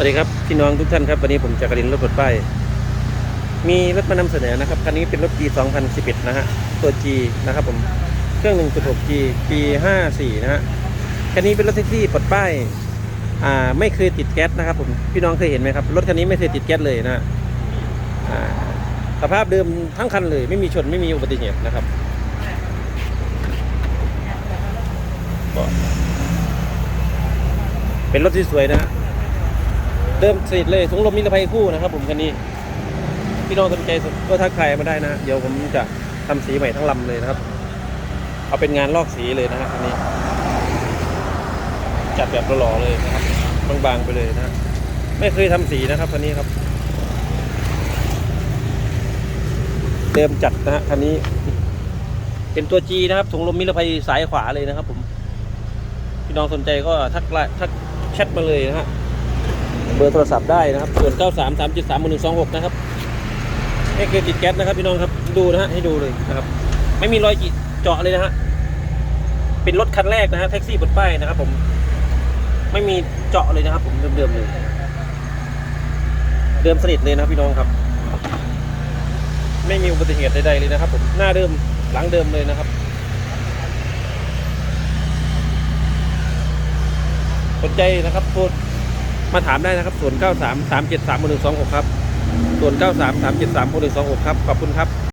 สวัสดีครับพี่น้องทุกท่านครับวันนี้ผมจักรินรถปลดป้ายมีรถมานำเสนอนะครับคันนี้เป็นรถ G 2011 นะฮะตัว G นะครับผมเครื่อง 1.6G ปี 54 นะฮะคันนี้เป็นรถแท็กซี่ปลดป้ายอ่าไม่เคยติดแก๊สนะครับผมพี่น้องเคยเห็นไหมครับรถคันนี้ไม่เคยติดแก๊สเลยนะฮะอ่าสภาพเดิมทั้งคันเลย ไม่มีชนไม่มีอุบัติเหตุนะครับเป็นรถที่สวยนะฮะ เดิมสนิทเลยถุงลมนิรภัยคู่นะครับ ผมคันนี้ พี่น้องสนใจก็ทักทายมาได้นะ เดี๋ยวผมจะทำสีใหม่ทั้งลำเลยนะครับ เอาเป็นงานลอกสีเลยนะฮะคันนี้ จัดแบบหล่อๆเลยนะครับบางๆไปเลยนะไม่เคยทำสีนะครับคันนี้ครับเดิมจัดนะฮะคันนี้ เป็นตัว G นะครับถุงลมนิรภัยสายขวาเลยนะครับ ผมพี่น้องสนใจก็ทักไลน์ทักแชทมาเลยนะฮะ เบอร์โทรศัพท์ได้นะครับส่วน9 3 3 7 3 1 2 6 นะครับไม่เคยติดแก๊สนะครับพี่น้องครับดูนะฮะให้ดูเลยนะครับ ไม่มีรอยจิเจาะเลยนะฮะเป็นรถคันแรกนะฮะแท็กซี่บนป้ายนะครับผม ไม่มีเจาะเลยนะครับ ผมเดิมๆเลย เดิมสนิทเลยนะครับพี่น้องครับ ไม่มีอุบัติเหตุใดๆเลยนะครับ ผมหน้าเดิมหลังเดิมเลยนะครับสนใจนะครับโทร มาถามได้นะครับส่วน93 373 126 ครับส่วน93 373 126 ครับ ขอบคุณครับ